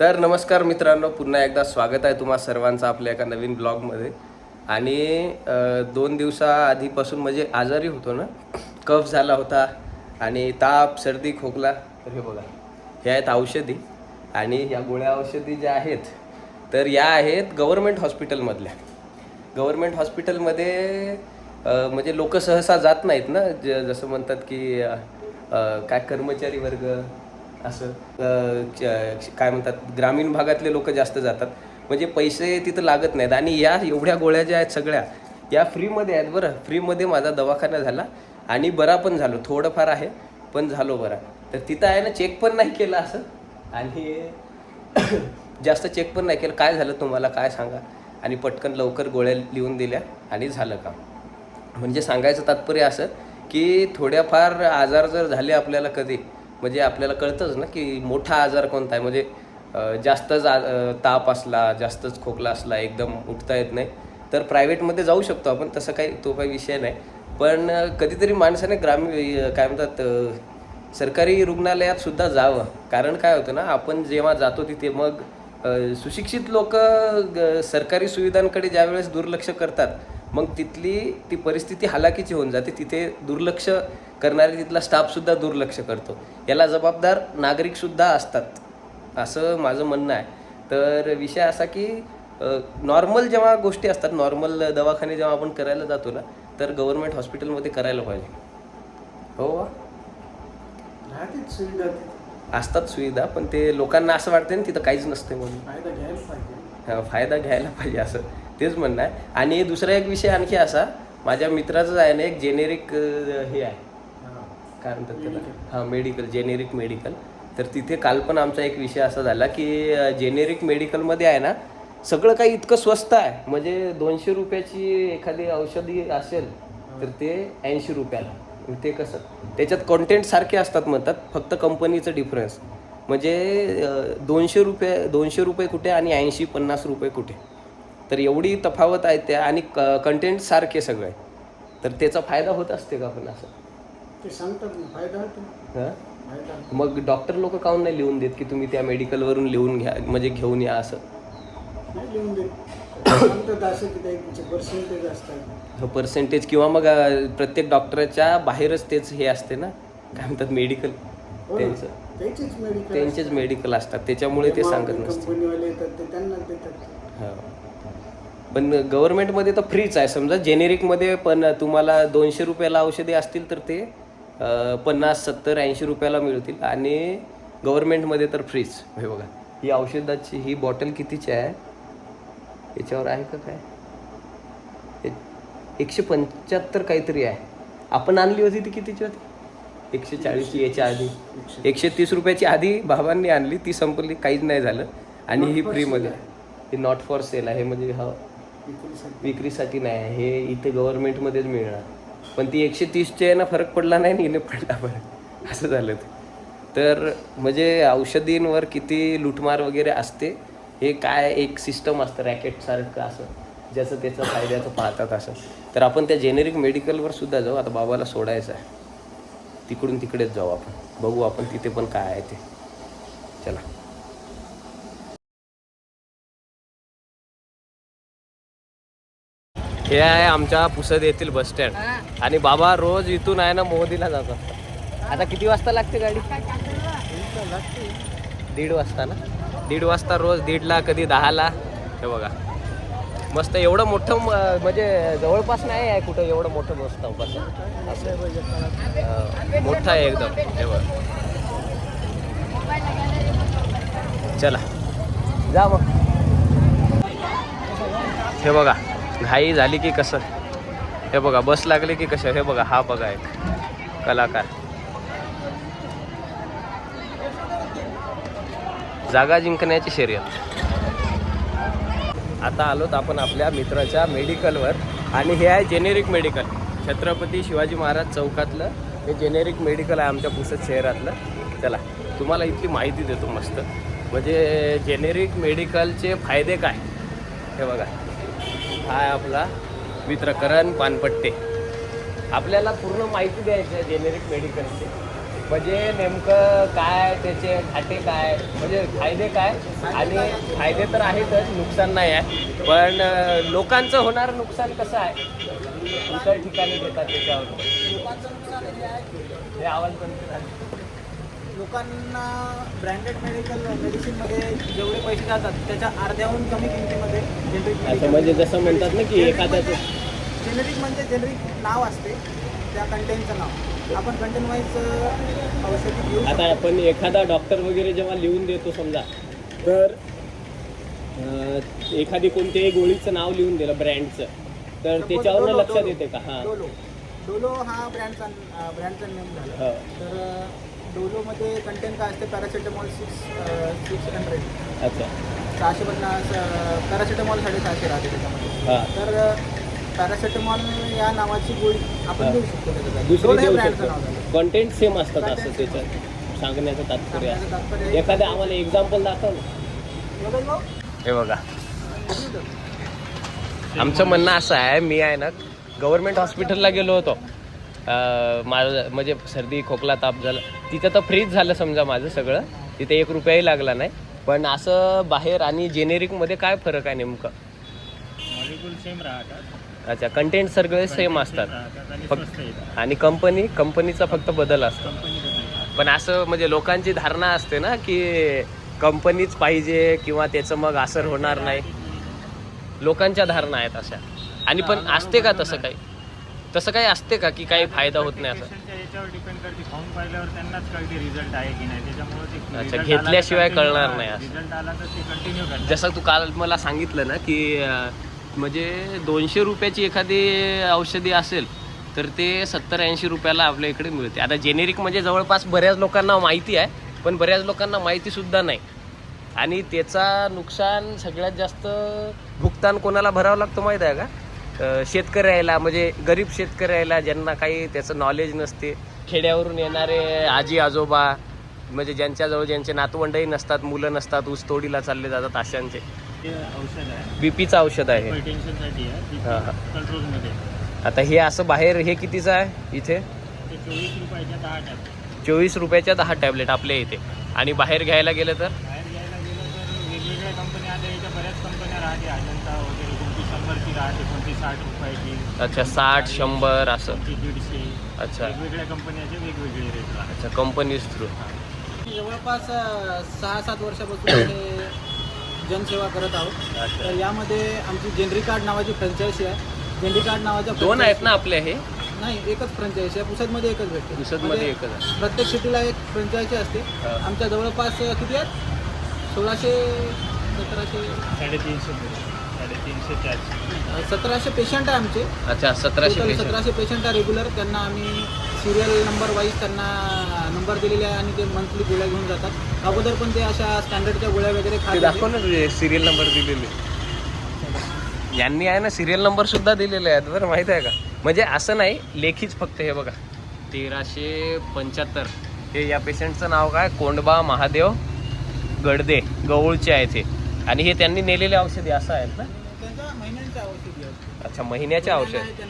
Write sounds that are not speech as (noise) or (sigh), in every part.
तर नमस्कार मित्रांनो पुन्हा एकदा स्वागत आहे तुम्हा सर्वांचं आपल्या एका नवीन ब्लॉगमध्ये. आणि दोन दिवसाआधीपासून म्हणजे आजारी होतो ना कफ झाला होता आणि ताप सर्दी खोकला तर हे बघा हे आहेत औषधी. आणि या गोळ्या औषधी ज्या आहेत तर या आहेत गव्हर्मेंट हॉस्पिटलमधल्या. गव्हर्मेंट हॉस्पिटलमध्ये म्हणजे लोक सहसा जात नाहीत ना ज जसं म्हणतात की काय कर्मचारी वर्ग असं काय म्हणतात ग्रामीण भागातले लोक जास्त जातात. म्हणजे पैसे तिथं लागत नाहीत आणि या एवढ्या गोळ्या ज्या आहेत सगळ्या या फ्रीमध्ये आहेत बरं. फ्रीमध्ये माझा दवाखाना झाला आणि बरा पण झालो. थोडंफार आहे पण झालो बरा. तर तिथं आहे ना चेक पण नाही केलं असं. आणि (coughs) जास्त चेक पण नाही केलं. काय झालं तुम्हाला? काय सांगा? आणि पटकन लवकर गोळ्या लिहून दिल्या आणि झालं काम. म्हणजे सांगायचं तात्पर्य असं की थोड्याफार आजार जर झाले आपल्याला कधी म्हणजे आपल्याला कळतंच ना की मोठा आजार कोणता आहे. म्हणजे जास्तच ताप असला जास्तच खोकला असला एकदम उठता येत नाही. तर प्रायव्हेटमध्ये जाऊ शकतो आपण तसं काही तो काही विषय नाही. पण कधीतरी माणसाने ग्रामीण काय म्हणतात सरकारी रुग्णालयात सुद्धा जावं. कारण काय होतं ना आपण जेव्हा जातो तिथे मग सुशिक्षित लोक सरकारी सुविधांकडे ज्यावेळेस दुर्लक्ष करतात मग तिथली ती परिस्थिती हालाकीची होऊन जाते. तिथे दुर्लक्ष करणारे तिथला स्टाफसुद्धा दुर्लक्ष करतो. याला जबाबदार नागरिकसुद्धा असतात. असं माझं म्हणणं आहे. तर विषय असा की नॉर्मल जेव्हा गोष्टी असतात नॉर्मल दवाखाने जेव्हा आपण करायला जातो ना तर गव्हर्मेंट हॉस्पिटलमध्ये करायला पाहिजे. हो सुविधा. असतात सुविधा पण ते लोकांना असं वाटतं ना तिथं काहीच नसते म्हणून. हा, फायदा घ्यायला पाहिजे असं. तेच म्हणणं आहे. आणि दुसरा एक विषय आणखी असा माझ्या मित्राचंच आहे ना एक जेनेरिक हे आहे. काय म्हणतात त्याला? हां मेडिकल जेनेरिक मेडिकल तर तिथे काल पण आमचा एक विषय असा झाला की जेनेरिक मेडिकलमध्ये आहे ना सगळं काही इतकं स्वस्त आहे. म्हणजे दोनशे रुपयाची एखादी औषधी असेल तर ते ऐंशी रुपयाला. ते कसं? त्याच्यात कॉन्टेंट सारखे असतात म्हणतात फक्त कंपनीचं डिफरन्स म्हणजे दोनशे रुपये दोनशे रुपये कुठे आणि ऐंशी पन्नास रुपये कुठे? तर एवढी तफावत आहे त्या आणि कंटेंट सारखे सगळे. तर त्याचा फायदा होत असते का पण असं? ते सांगतात ना फायदा होतो हां? फायदा मग डॉक्टर लोक काऊन नाही लिहून देत की तुम्ही त्या मेडिकलवरून लिहून घ्या म्हणजे घेऊन या असं? नाही लिहून देत. सांगतात असं की त्यांचे पर्सेंटेज असतात. पर्सेंटेज किंवा मग अं, प्रत्येक डॉक्टरच्या बाहेरच तेच हे असते ना? काय म्हणतात मेडिकल हो ना. त्यांचं. त्यांचेच मेडिकल त्यांचेच मेडिकल असतात. त्याच्यामुळे ते सांगत नसते. कंपनीवाले येतात ते त्यांना देतात. हो. पण गव्हर्नमेंटमध्ये तर फ्रीच आहे. समजा जेनेरिकमध्ये पण तुम्हाला दोनशे रुपयाला औषधे असतील तर ते पन्नास सत्तर ऐंशी रुपयाला मिळतील. आणि गव्हर्नमेंटमध्ये तर फ्रीच. हे बघा ही औषधाची ही बॉटल कितीची आहे? याच्यावर आहे का काय? एकशे पंच्याहत्तर काहीतरी आहे. आपण आणली होती ती कितीची होती? एकशे चाळीसची याच्या आधी. एकशे तीस रुपयाची आधी भावांनी आणली ती संपली काहीच नाही झालं. आणि ही फ्रीमध्ये ही नॉट फॉर सेल आहे. म्हणजे हा विक्रीसाठी. नाही आहे. हे इथे गव्हर्नमेंटमध्येच मिळणार. पण ती एकशे तीसचे आहे ना फरक पडला नाही आणि पडला फरक असं झालं ते. तर म्हणजे औषधींवर किती लुटमार वगैरे असते हे काय एक सिस्टम असतं रॅकेटसारखं असं ज्याचं त्याचं फायद्याचं पाहतात असं. तर आपण त्या जेनेरिक मेडिकलवर सुद्धा जाऊ. आता बाबाला सोडायचं आहे. तिकडून तिकडेच जाऊ आपण. बघू आपण तिथे पण काय आहे ते. चला. हे आहे आमच्या पुसद येथील बस स्टँड. आणि बाबा रोज इथून आहे ना मोदीला जात असतात आता किती वाजता लागते गाडी? दीड वाजता ना? दीड वाजता रोज दीडला कधी दहाला. हे बघा. मस्त एवढं मोठं म्हणजे जवळपास नाही आहे कुठं एवढं मोठं बस स्टॉप असं. असं. मोठं आहे एकदम. हे बघ. चला. जा मग. हे बघा. घाई झाली की कसं? हे बघा बस लागली की कसं? हे बघा हा बघा एक कलाकार. जागा जिंकण्याची शर्यत. आता आलोत आपण आपल्या मित्राच्या मेडिकलवर. आणि हे आहे जेनेरिक मेडिकल छत्रपती शिवाजी महाराज चौकातलं. हे जेनेरिक मेडिकल आहे आमच्या पुसद शहरातलं. चला तुम्हाला इथली माहिती देतो मस्त. म्हणजे जेनेरिक मेडिकलचे फायदे काय? हे बघा. हा आहे आपला मित्र करण पानपट्टे. आपल्याला पूर्ण माहिती द्यायची आहे जेनेरिक मेडिकलचे म्हणजे नेमकं काय त्याचे घाटे काय म्हणजे फायदे काय? आणि फायदे तर आहेतच नुकसान नाही आहे. पण लोकांचं होणारं नुकसान कसं आहे? इतर ठिकाणी घेतात त्याच्यावर. हे आवाज बंद लोकांना ब्रँडेड मेडिकल मेडिसिनमध्ये जेवढे पैसे जातात त्याच्या अर्ध्याहून कमी किमतीमध्ये जेनरिक असं म्हणजे जसं म्हणतात ना की एखाद्याचं जेनेरिक म्हणजे जेनेरिक नाव असते त्या कंटेनचं नाव. आपण कंटेन वाईज औषधी घेऊ आता आपण एखादा डॉक्टर वगैरे जेव्हा लिहून देतो समजा तर अं, एखादी कोणत्याही गोळीचं नाव लिहून दिलं ब्रँडचं तर त्याच्यावरनं डोलो, लक्षात डोलो, येते का? हां. डोलो. डोलो हा ब्रँडचा ब्रँडचा नेम झाला. हो. तर डोलोमध्ये कंटेंट काय असते? पॅरासिटामॉल सिक्स सिक्स हंड्रेड अच्छा. सहाशे पन्नास पॅरासिटामॉल साडेसहाशे राहते त्याच्यामध्ये. हां. तर पॅरासिटामॉल या नावाची गोळी आपण. देऊ शकतो त्याच्यासाठी. दुसरी हे देऊ नाव शकतो. कंटेंट सेम असतात Content असं same त्याच्यात. सांगण्याचं तात्पर्य तात्पर्य असं आहे- एखादं आम्हाला एक्झाम्पल दाखव ना. बघा भाऊ. हे बघा. आमचं म्हणणं असं आहे मी आहे ना गव्हर्नमेंट हॉस्पिटलला गेलो होतो. अं, माझं म्हणजे सर्दी खोकला ताप झाला. तिथं तर फ्रीज झालं समजा माझं सगळं. तिथे एक रुपयाही लागला नाही. पण असं बाहेर आणि जेनेरिकमध्ये काय फरक आहे नेमकं? मॉलिक्यूल सेम राहतात. अच्छा कंटेंट सगळे सेम असतात. फक्त- आणि कंपनी कंपनीचा फक्त बदल असतो. पण असं म्हणजे लोकांची धारणा असते ना की कंपनीच पाहिजे किंवा त्याचं मग असर होणार नाही. लोकांच्या धारणा आहेत अशा. आणि पण असते का तसं काही? तसं काही असते का की काही फायदा होत नाही असं? डिपेंड करते. खाऊन पाहिल्यावर त्यांनाच कळते रिझल्ट आहे की नाही. त्याच्यामुळे अच्छा, घेतल्याशिवाय कळणार. नाही असं. रिझल्ट आला तर ते कंटिन्यू करतात. जसं तू काल मला सांगितलं ना की अं, म्हणजे दोनशे रुपयाची एखादी औषधी असेल तर ते सत्तर ऐंशी रुपयाला आपल्या इकडे मिळते. आता जेनेरिक म्हणजे जवळपास बऱ्याच लोकांना माहिती आहे पण बऱ्याच लोकांना माहिती सुद्धा नाही. आणि त्याचा नुकसान सगळ्यात जास्त भुगतान कोणाला भरावं लागतं माहीत आहे का? अं, शेतकऱ्याला म्हणजे गरीब शेतकऱ्याला ज्यांना काही त्याचं नॉलेज नसते खेड्यावरून येणारे आजी आजोबा म्हणजे ज्यांच्याजवळ ज्यांचे नातवंडही नसतात मुलं नसतात ऊस तोडीला चालले जातात अशांचे. बीपीचं औषध आहे. हा, हा. आता हे असं बाहेर हे कितीचं आहे इथे? चोवीस रुपयाच्या दहा टॅबलेट. आपल्या इथे. आणि बाहेर घ्यायला गेलं तर? अच्छा साठ शंभर असं. अच्छा. वेगवेगळ्या कंपन्याचे वेगवेगळे रेट राहतात अच्छा कंपनीज थ्रू जवळपास सहा सात वर्षापासून (coughs) हे जनसेवा करत आहोत. तर यामध्ये आमची जेनरी कार्ड नावाची फ्रँचायसी आहे. जेनरी कार्ड नावाच्या दोन आहेत ना आपले हे? नाही एकच फ्रँचायसी आहे. पुसदमध्ये एकच भेटते. पुसदमध्ये म्हणजे एकच आहे. प्रत्येक सिटीला एक फ्रँचायसी असते. हा. आमच्या जवळपास किती आहेत? सोळाशे सतराशे साडेतीनशे. साडेतीनशे चारशे. सतराशे पेशंट आहे आमचे. अच्छा सतराशे पेशंट सतराशे पेशंट आहे रेग्युलर त्यांना आम्ही सिरियल नंबर वाईज त्यांना नंबर दिलेले आहे आणि ते मंथली गोळ्या घेऊन जातात. अगोदर पण ते अशा स्टँडर्डच्या गोळ्या वगैरे ते खात दाखव होते. ना तुझे सिरियल नंबर दिलेले. यांनी आहे ना सिरियल नंबर सुद्धा दिलेले आहेत बरं माहीत आहे का? म्हणजे असं नाही लेखीच फक्त हे बघा. तेराशे पंच्याहत्तर. हे या पेशंटचं नाव काय? कोंडबा महादेव गडदे गवळचे आहे ते आणि हे त्यांनी नेलेले औषधी असं आहेत ना? त्यांच्या महिन्यांच्या औषधी आहेत. अच्छा महिन्याचे औषध.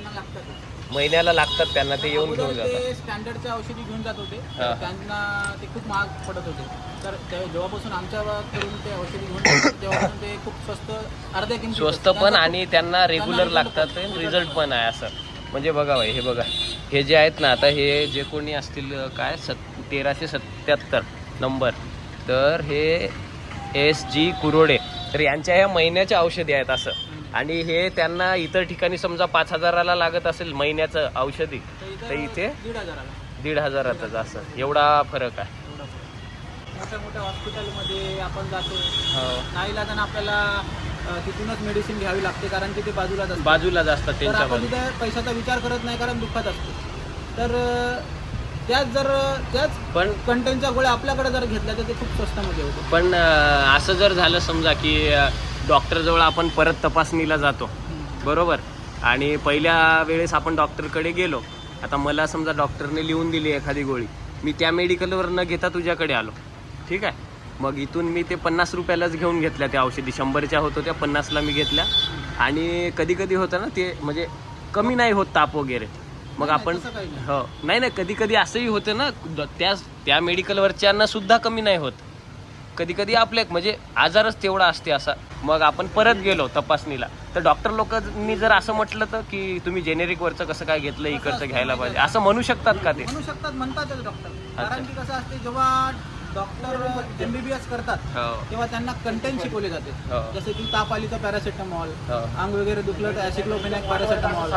महिन्याला लागतात त्यांना ते येऊन घेऊन जातात. ते स्टँडर्डच्या औषधी घेऊन जात होते. हा. त्यांना ते खूप महाग पडत होते. तर ते जेव्हापासून आमच्याकडून ते औषधी घेऊन जातात तेव्हापासून ते खूप स्वस्त अर्ध्या किमतीत स्वस्त पण आणि त्यांना रेग्युलर लागतात रिझल्ट पण आहे असं. म्हणजे बघा बाई हे बघा. हे जे आहेत ना आता हे जे कोणी असतील काय सत तेराशे सत्याहत्तर नंबर तर हे एस जी कुरोडे. तर यांच्या ह्या महिन्याच्या औषधी आहेत असं. आणि हे त्यांना इतर ठिकाणी समजा पाच हजाराला लागत असेल महिन्याचं औषधी तर इथे दीड हजारातच असं. एवढा फरक आहे. मोठ्या मोठ्या हॉस्पिटलमध्ये आपण जातो. हो. आपल्याला तिथूनच मेडिसिन घ्यावी लागते कारण की ते असते बाजूलाच असतात त्यांच्या पैशाचा विचार करत नाही कारण दुःखात असतो. तर त्याच जर त्याच पण कंटेनच्या गोळ्या आपल्याकडे जर घेतल्या तर ते खूप स्वस्तामध्ये होते. पण अं, असं जर झालं समजा की डॉक्टरजवळ आपण परत तपासणीला जातो. बरोबर? आणि पहिल्या वेळेस आपण डॉक्टरकडे गेलो. आता मला समजा डॉक्टरने लिहून दिली एखादी गोळी. मी त्या मेडिकलवर न घेता तुझ्याकडे आलो. ठीक आहे? मग इथून मी ते पन्नास रुपयालाच घेऊन घेतल्या त्या औषधी. शंभरच्या होत होत्या पन्नासला मी घेतल्या. आणि कधी कधी होतं ना ते म्हणजे कमी नाही होत ताप वगैरे. मग आपण. हो. नाही नाही कधी कधी असंही होतं ना त्या त्या मेडिकलवरच्यांना सुद्धा कमी नाही होत. कधी कधी आपले म्हणजे आजारच तेवढा असते असा. मग आपण परत गेलो तपासणीला. तर डॉक्टर लोकांनी जर असं म्हटलं तर की तुम्ही जेनेरिक वरचं कसं काय घेतलं इकडचं घ्यायला पाहिजे? असं म्हणू शकतात का ते? म्हणू शकतात म्हणतातच डॉक्टर कारण की कसं असते जेव्हा डॉक्टर एमबीबीएस करतात हो तेव्हा त्यांना कंटेंट शिकवले जाते हो. जसे की ताप आली तर पॅरासिटामॉल हो. अंग वगैरे दुखलं तर ॲसिक्लोफेनॅक पॅरासिटामॉल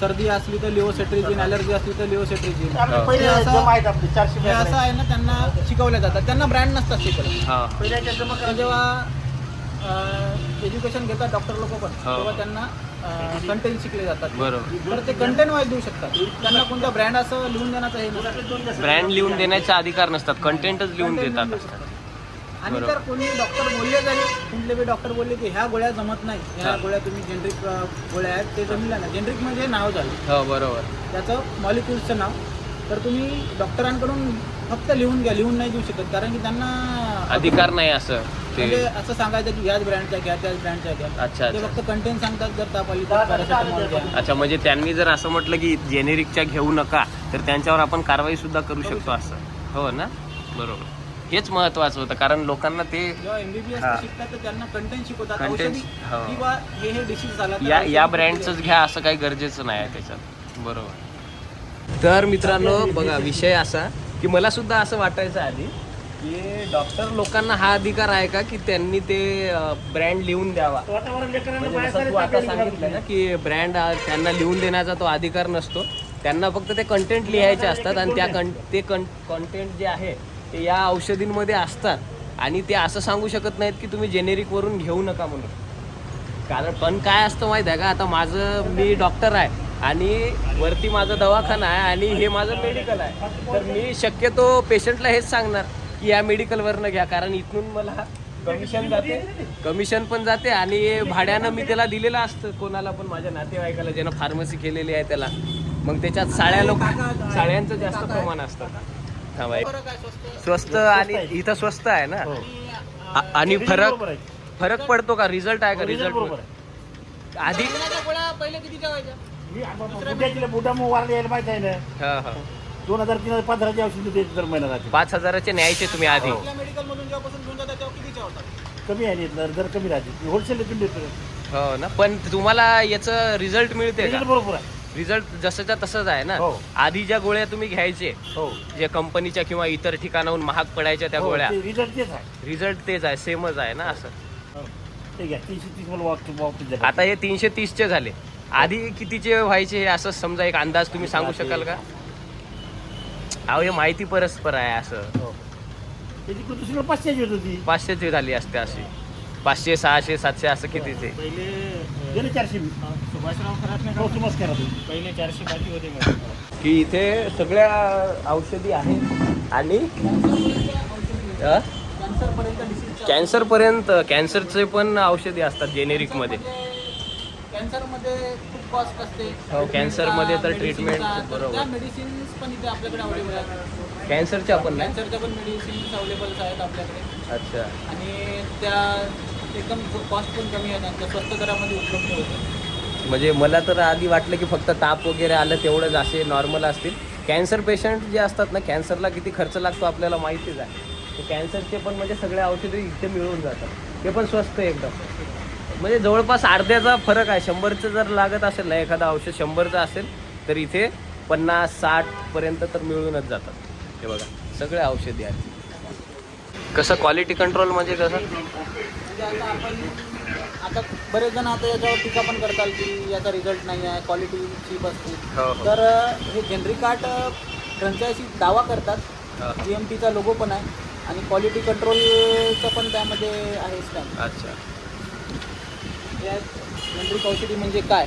सर्दी असली तर लिओसेट्रिजिन ॲलर्जी असली तर लिओसेट्रिजिन हो. असं असं आहे ना त्यांना शिकवल्या जातात त्यांना ब्रँड नसतात शिकवले हा जेव्हा एज्युकेशन घेतात डॉक्टर लोक पण. तेव्हा त्यांना कंटेंट शिकले जातात. बरोबर. तर ते कंटेंट वाईज देऊ शकतात. त्यांना कोणता ब्रँड असं लिहून देण्याचं हे नसतं. ब्रँड लिहून देण्याचा अधिकार नसतात. कंटेंटच लिहून Content देतात लिहून देऊ शकतात. आणि बरोबर. तर कोणी डॉक्टर बोलले जरी कुठले बी डॉक्टर बोलले की ह्या गोळ्या जमत नाही. ह्या हा. गोळ्या तुम्ही जेनरिक गोळ्या आहेत ते जमल्या नाही. जेनरिक म्हणजे नाव झालं. हो बरोबर. त्याचं मॉलिक्युल्सचं नाव. तर तुम्ही डॉक्टरांकडून फक्त लिहून घ्या लिहून नाही देऊ शकत कारण की त्यांना अधिकार नाही असं म्हणजे ते असं सांगायचं की ह्याच ब्रँडच्या घ्या त्याच ब्रँडच्या घ्या. अच्छा ते अच्छा फक्त कंटेंट सांगतात जर ताप आली तर पॅरासिटामॉल घ्या. अच्छा म्हणजे त्यांनी जर असं म्हटलं की जेनेरिकच्या घेऊ नका तर त्यांच्यावर आपण कारवाई सुद्धा करू शकतो असं. हो ना? बरोबर. हेच महत्वाचं होतं कारण लोकांना ते जेव्हा एमबीबीएस हा. शिकतात तर त्यांना कंटेंट शिकवतात. Content, औषधी हो. किंवा हे हे डिसीज झाला तर या कुठली ब्रँडचंच घ्या असं काही गरजेचं नाही आहे त्याच्यात. बरोबर. तर मित्रांनो बघा विषय असा की मला सुद्धा असं वाटायचं आधी की डॉक्टर लोकांना हा अधिकार आहे का की त्यांनी ते ब्रँड लिहून द्यावा? म्हणजे जसं तू आता सांगितलं ना की ब्रँड त्यांना लिहून देण्याचा तो अधिकार नसतो. त्यांना फक्त ते कंटेंट लिहायचे असतात आणि त्या कं ते कंटेंट जे आहे ते या औषधींमध्ये असतात. आणि ते असं सांगू शकत नाहीत की तुम्ही जेनेरिकवरून घेऊ नका म्हणून. कारण पण काय असतं माहिती आहे का? आता माझं मी डॉक्टर आहे आणि वरती माझा दवाखाना आहे आणि हे माझं मेडिकल आहे. तर मी शक्यतो पेशंटला हेच सांगणार की या मेडिकलवरनं घ्या. कारण इथून मला कमिशन जाते कमिशन पण जाते आणि भाड्यानं मी त्याला दिलेलं असतं. कोणाला पण माझ्या नातेवाईकाला ज्यानं फार्मसी केलेली आहे त्याला. मग त्याच्यात साड्या लोक साड्यांचं जास्त प्रमाण असतं. फरक आहे स्वस्त? आणि इथं स्वस्त आहे ना? आ- आणि फरक फरक पडतो का? रिझल्ट आहे का? रिझल्ट आधी कोणाच्या गोळ्या पहिले कितीच्या व्हायच्या माहीत आहे ना. हा हा. दोन हजार तीन हजार पंधराची औषध देते दर महिना राहते पाच हजाराचे न्यायचे तुम्ही आधी. आपल्या मेडिकल मधून जेव्हापासून घेऊन जातात तेव्हा कितीच्या होतात कमी आहे दर दर कमी राहते. होलसेल देतो. हो ना पण तुम्हाला याचं रिझल्ट मिळते का? बरोबर आहे. रिझल्ट जसंच्या तसंच आहे ना? हो. आधी ज्या गोळ्या तुम्ही घ्यायचे हो. जे कंपनीच्या किंवा इतर ठिकाणाहून महाग पडायच्या त्या गोळ्या. रिझल्ट तेच आहे. रिझल्ट तेच आहे सेमच आहे ना असं. ते घ्या तीनशे तीस मला वापस वापस द्या. आता हे तीनशे तीसचे झाले. आधी कितीचे व्हायचे हे असं समजा एक अंदाज तुम्ही सांगू शकाल का? अहो हे माहिती परस्पर आहे असं. हो. त्याची कुठं दुसरीला पाचशेची होत होती पाचशेची झाली असते अशी. पाचशे सहाशे सातशे असं कितीचे? पहिले अ, गेले चारशे अ, सुभाषराव खरात नाही हो का तुम्हाला करा तुम्ही पहिले चारशे पाठी होते मध्ये. की इथे सगळ्या औषधी आहेत आणि अ? कॅन्सर पर्यंत कॅन्सरचे पण औषधी असतात जेनेरिकमध्ये. कॅन्सरमध्ये खूप कॉस्ट असते. हो, तर तर बरोबर. त्या मेडिसिन्स पण इथे आपल्याकडे अवेलेबल आहेत. कॅन्सरच्या पण नाही? कॅन्सरच्या पण मेडिसिन्स अवेलेबल आहेत आपल्याकडे. अच्छा. आणि त्या एकदम कॉस्ट पण कमी त्या स्वस्त दरामध्ये उपलब्ध होते म्हणजे मला तर आधी वाटलं की फक्त ताप वगैरे आलं तेवढंच असे नॉर्मल असतील. कॅन्सर पेशंट जे असतात ना कॅन्सरला किती खर्च लागतो आपल्याला माहितीच आहे. ते कॅन्सरचे पण म्हणजे सगळे औषधे इथे मिळून जातात. ते पण स्वस्त एकदम. म्हणजे जवळपास अर्ध्याचा फरक आहे. शंभरचं जर लागत असेल ना एखादं औषध शंभरचं असेल तर इथे पन्नास साठ पर्यंत तर मिळूनच जातात. हे बघा सगळे औषधी आहेत. कसं क्वालिटी कंट्रोल म्हणजे कसं? म्हणजे आता आपण आता बरेच जण आता याच्यावर टीका पण करतात की याचा रिझल्ट नाही आहे क्वालिटी चीप असते. हो हो. तर हे जनरिक कार्ट फ्रँचायझी दावा करतात. जी एम टीचा लोगो पण आहे. आणि क्वालिटी कंट्रोलचं पण त्यामध्ये आहे स्टॅम्प अच्छा. या जनरिक औषधी म्हणजे काय?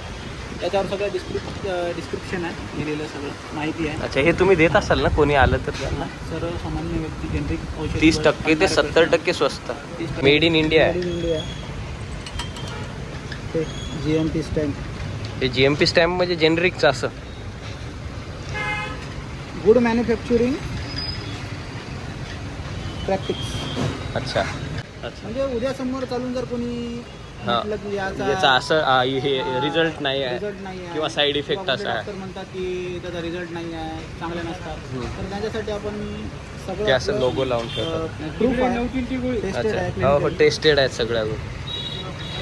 त्याच्यावर सगळं डिस्क्रिप डिस्क्रिप्शन आहे लिहिलेलं सगळं माहिती आहे. अच्छा हे तुम्ही देत असाल ना कोणी आलं तर त्यांना? सर्वसामान्य व्यक्ती जनरिक औषध तीस टक्के ते सत्तर टक्के स्वस्त. मेड इन इंडिया आहे. India G M T stamp हे जी एम पी स्टॅम्प म्हणजे जेनरिकचं असं. गुड मॅन्युफॅक्चरिंग प्रॅक्टिस अच्छा. अच्छा. म्हणजे उद्या समोर चालून जर कोणी हा. म्हटलं की याचा याचा असं आ, हे रिझल्ट नाही आहे रिझल्ट नाही आहे. किंवा side effect किंवा असा आहे. डॉक्टर म्हणतात की त्याचा रिझल्ट नाही आहे चांगले नसतात. हम्म. तर त्याच्यासाठी आपण सगळं ते असं आपलं, लोगो लावून ठेवतात. अं, proof आहे. Tested अच्छा. आहे, हो हो. टेस्टेड आहेत सगळ्या गोष्टी.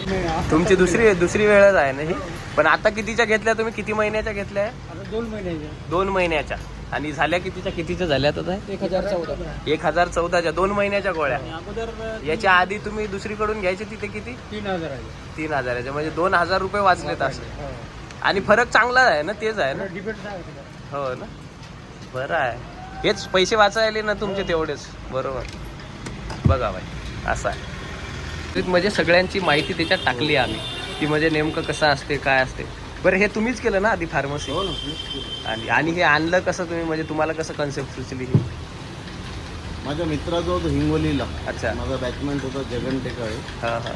नाही, तुमची दुसरी दुसरी वेळच आहे ना ही? पण आता कितीच्या घेतल्या तुम्ही? किती महिन्याच्या घेतल्या? आता दोन महिन्याचे दोन महिन्याच्या. आणि झाल्या कितीच्या? कितीच्या झाल्या आता एक हजार चौदा एक हजार चौदाच्या दोन महिन्याच्या गोळ्या. अगोदर याच्या आधी तुम्ही दुसरीकडून घ्यायचे तिथे किती? तीन हजार आहे तीन हजाराच्या म्हणजे दोन हजार रुपये वाचलेत असे. हो. आणि फरक चांगला आहे ना तेच आहे ना? हो ना? बरं आहे. हेच पैसे वाचायले ना तुमचे तेवढेच. बरोबर. बघा बाई असं आहे. ते म्हणजे सगळ्यांची माहिती त्याच्यात टाकली आम्ही की म्हणजे नेमकं कसं असते काय असते. बरं हे तुम्हीच केलं ना आधी फार्मसी हो. आणि आणि हे आणलं कसं तुम्ही? म्हणजे तुम्हाला कसं कन्सेप्ट सुचली ही? माझ्या मित्राचा होतं हिंगोलीला. अच्छा. माझा बॅचमेंट होता जगन टेकाळे. हां हां.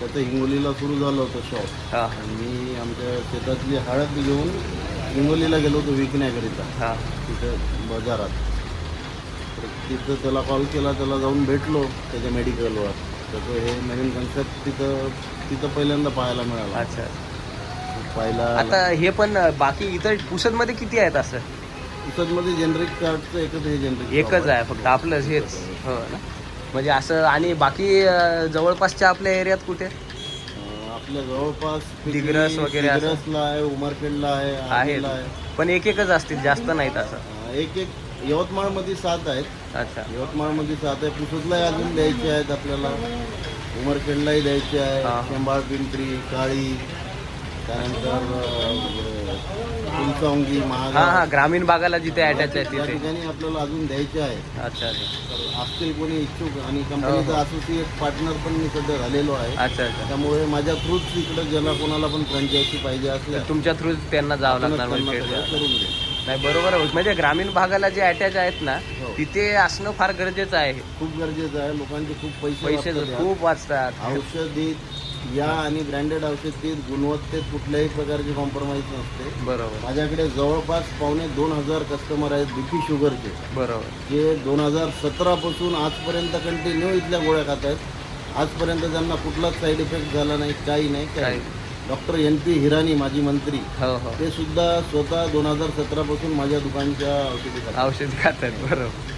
त्याचं हिंगोलीला सुरू झालं होतं शॉप हां. आणि मी आमच्या शेतातली हळद घेऊन हिंगोलीला गेलो होतो विकण्याकरिता. हां. तिथं बाजारात. तर तिथं त्याला कॉल केला त्याला जाऊन भेटलो त्याच्या मेडिकलवर त्याचं हे नवीन कन्सेप्ट तिथं तिथं पहिल्यांदा पाहायला मिळाला. अच्छा. पाहायला आता हे पण बाकी इतर पुसदमध्ये किती आहेत असं? पुसदमध्ये जनरिक कार्डचं एकच हे जनरिक एकच आहे फक्त आपलंच हेच. हो ना? म्हणजे असं आणि बाकी जवळपासच्या आपल्या एरियात कुठे? आपल्या जवळपास दिग्रस वगैरे? दिग्रसला आहे उमरखेडला आहे आहे. पण एक एकच असतील जास्त नाहीत असं. एक एक यवतमाळमध्ये सात आहेत. अच्छा. यवतमाळमध्ये सात आहे. पुसदलाही अजून द्यायचे आहेत आपल्याला. उमरखेडलाही द्यायचे आहे. शेंबाळ पिंपरी काळी त्यानंतर हा हा ग्रामीण भागाला जिथे अटॅच आहे तिथे. ठिकाणी आपल्याला अजून द्यायचे आहे. अच्छा अच्छा. असतील कोणी इच्छुक आणि कंपनीचा. असोसिएट पार्टनर पण मी सध्या झालेलो आहे. अच्छा अच्छा. त्यामुळे माझ्या थ्रूच इकडे ज्याला कोणाला पण फ्रँचायझी पाहिजे असल्या तुमच्या थ्रू त्यांना जावं लागणार म्हणजे त्यांना करून नाही बरोबर आहे. म्हणजे ग्रामीण भागाला जे अटॅच आहेत ना हो. तिथे असणं फार गरजेचं आहे. खूप गरजेचं आहे. लोकांचे खूप पैसे पैसे वाचतात. खूप वाचतात. औषधीत या आणि ब्रँडेड औषधीत गुणवत्तेत कुठल्याही प्रकारची कॉम्प्रोमाइज नसते. बरोबर. माझ्याकडे जवळपास पावणे दोन हजार कस्टमर आहेत बी पी शुगरचे बरोबर. जे दोन हजार सतरापासून आजपर्यंत कंटिन्यू इथल्या गोळ्या खात आहेत. आजपर्यंत त्यांना कुठलाच साईड इफेक्ट झाला नाही काही नाही काही. डॉक्टर एन पी हिराणी माजी मंत्री हो हो. ते सुद्धा स्वतः दोन हजार सतरापासून माझ्या दुकानच्या औषधी खातात औषध खातात बरोबर.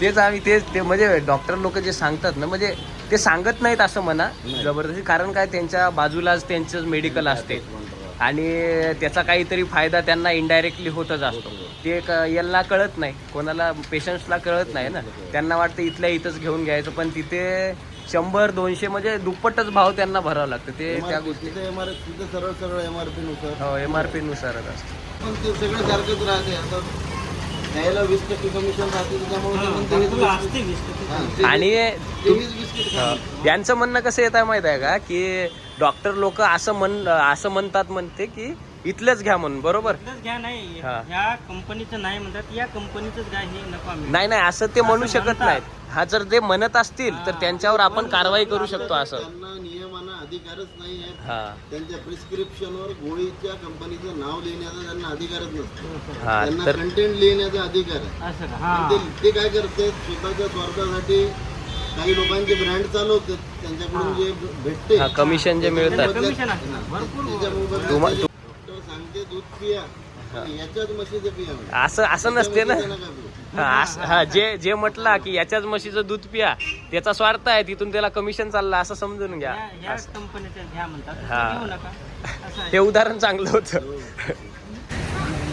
तेच आम्ही तेच ते म्हणजे डॉक्टर लोक जे सांगतात ना म्हणजे ते सांगत नाहीत असं म्हणा. जबरदस्ती. कारण काय त्यांच्या बाजूलाच त्यांचं मेडिकल असते. आणि त्याचा काहीतरी फायदा त्यांना इनडायरेक्टली होतच असतो. ते यांना कळत नाही. कोणाला पेशंट्सला कळत नाही ना. त्यांना वाटतं इथल्या इथंच घेऊन घ्यायचं. पण तिथे शंभर दोनशे म्हणजे दुप्पटच भाव त्यांना भरावं लागतं. ते त्या गोष्टी सरळ सरळ एम आर पी नुसार. हो एम आर पी नुसारच असतं. पण ते सगळं सारखंच राहते. आता द्यायला वीस टक्के कमिशन राहते त्याच्यामुळे ते म्हणते हेच वीस- हा, ते- आणि. हा. यांचं म्हणणं कसं येत आहे माहीत आहे का की डॉक्टर लोक असं म्हण असं म्हणतात म्हणते की इथलंच घ्या म्हणून बरोबर? इथलंच घ्या नाही हा. ह्या कंपनीचं नाही म्हणतात या कंपनीचंच घ्या हे नाही नाही असं ते म्हणू शकत. नाहीत. हा जर ते म्हणत असतील तर त्यांच्यावर आपण कारवाई करू शकतो असं. त्यांना नियमाना अधिकारच नाही आहे हा. त्यांच्या प्रिस्क्रिप्शनवर गोळीच्या कंपनीचं नाव लिहिण्याचा त्यांना अधिकारच नसतो. हा त्यांना तर कंटेंट लिहिण्याचा अधिकार आहे. असं का? पण हा ते ते काय करते स्वतःच्या स्वार्थासाठी काही लोकांचे ब्रँड चालवतात. त्यांच्याकडून जे भेटते हा कमिशन जे मिळतात. कमिशन असतं. भरपूर त्याच्या मोबदल्यात तुम्हा- ते असं असं नसते ना. हा असं- हा जे जे म्हटला की याच्याच म्हशीचं दूध पिया त्याचा स्वार्थ आहे तिथून त्याला कमिशन चाललं असं समजून घ्या. हा. तसं घेऊ नका. असं आहे. हे उदाहरण चांगलं होतं.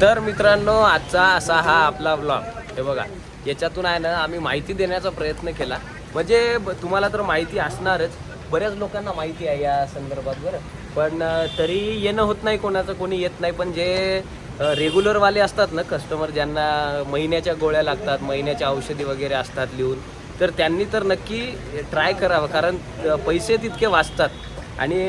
तर मित्रांनो आजचा असा हा आपला ब्लॉग हे बघा याच्यातून आहे ना आम्ही माहिती देण्याचा प्रयत्न केला. म्हणजे तुम्हाला तर माहिती असणारच. बऱ्याच लोकांना माहिती आहे या संदर्भात बरं. पण तरी येणं होत नाही कोणाचं कोणी येत नाही. पण जे रेग्युलरवाले असतात ना कस्टमर ज्यांना महिन्याच्या गोळ्या लागतात महिन्याच्या औषधी वगैरे असतात लिहून तर त्यांनी तर नक्की ट्राय करावं. कारण पैसे तितके वाचतात. आणि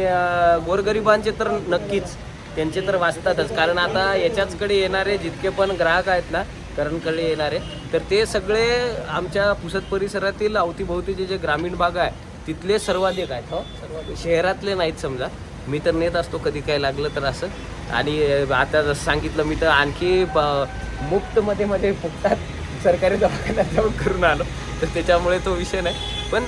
गोरगरिबांचे तर नक्कीच त्यांचे तर वाचतातच. कारण आता याच्याचकडे येणारे जितके पण ग्राहक आहेत ना करणकडे येणारे तर ते सगळे आमच्या पुसद परिसरातील अवतीभोवतीचे जे ग्रामीण भाग आहे तिथले सर्वाधिक आहेत हो. सर्वाधिक शहरातले नाहीत समजा. मी तर नेत असतो कधी काय लागलं तर असं. आणि आता जसं सांगितलं मी तर आणखी ब- मुफ्तमध्ये मध्ये फुकटात सरकारी दवाखान्यात जाऊन करून आलो. तर त्याच्यामुळे तो विषय नाही. पण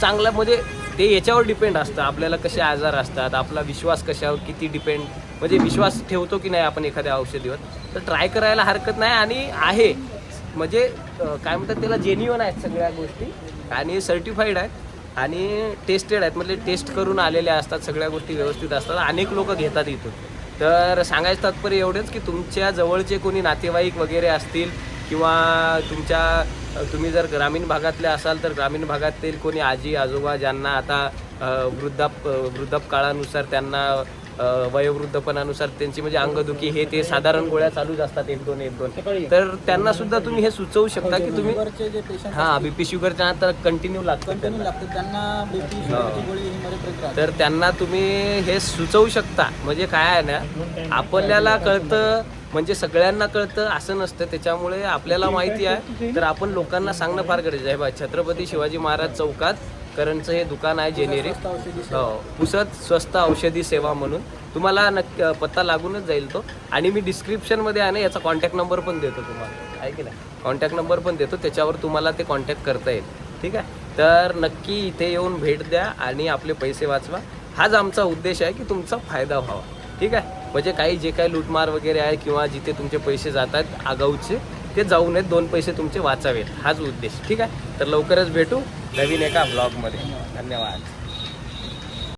चांगला म्हणजे ते याच्यावर डिपेंड असतं. आपल्याला कसे आजार असतात आपला विश्वास कशावर किती डिपेंड म्हणजे विश्वास ठेवतो की नाही आपण एखाद्या औषधीवर. तर ट्राय करायला हरकत नाही आणि आहे. म्हणजे काय म्हणतात त्याला जेन्युअन आहेत सगळ्या गोष्टी. आणि सर्टिफाईड आहेत. आणि टेस्टेड आहेत. म्हणजे टेस्ट करून आलेल्या असतात सगळ्या गोष्टी व्यवस्थित असतात. अनेक लोक घेतात इथून. तर सांगायचं तात्पर्य एवढंच की तुमच्या जवळचे कोणी नातेवाईक वगैरे असतील किंवा तुमच्या तुम्ही जर ग्रामीण भागातले असाल तर ग्रामीण भागातील कोणी आजी आजोबा ज्यांना आता वृद्धाप वृद्धाप काळानुसार त्यांना वयोवृद्धपणानुसार त्यांची म्हणजे अंगदुखी हे ते साधारण गोळ्या चालूच असतात एक दोन एक दोन. तर त्यांना सुद्धा तुम्ही हे सुचवू शकता की तुम्ही हां बीपी शुगरच्या तर कंटिन्यू लागतं ही. तर त्यांना तुम्ही हे सुचवू शकता. म्हणजे काय आहे ना आपल्याला कळतं म्हणजे सगळ्यांना कळतं असं नसतं. त्याच्यामुळे आपल्याला माहिती आहे. तर आपण लोकांना सांगणं फार गरजेचं आहे. बा छत्रपती शिवाजी महाराज चौकात करणचं हे दुकान आहे जेनेरिक हो पुसत स्वस्त औषधी सेवा म्हणून. तुम्हाला नक्की पत्ता लागूनच जाईल तो. आणि मी डिस्क्रिप्शनमध्ये आहे ना याचा कॉन्टॅक्ट नंबर पण देतो तुम्हाला. आहे की नाही? कॉन्टॅक्ट नंबर पण देतो. त्याच्यावर तुम्हाला ते कॉन्टॅक्ट करता येईल. ठीक आहे? तर नक्की इथे येऊन भेट द्या आणि आपले पैसे वाचवा. हाच आमचा उद्देश आहे की तुमचा फायदा व्हावा. ठीक आहे? म्हणजे काही जे काही लूटमार वगैरे आहे किंवा जिथे तुमचे पैसे जात आहेत आगाऊचे ते जाऊ नयेत दोन पैसे तुमचे वाचावेत. हाच उद्देश. ठीक आहे? तर लवकरच भेटू नवीन एका ब्लॉगमध्ये धन्यवाद.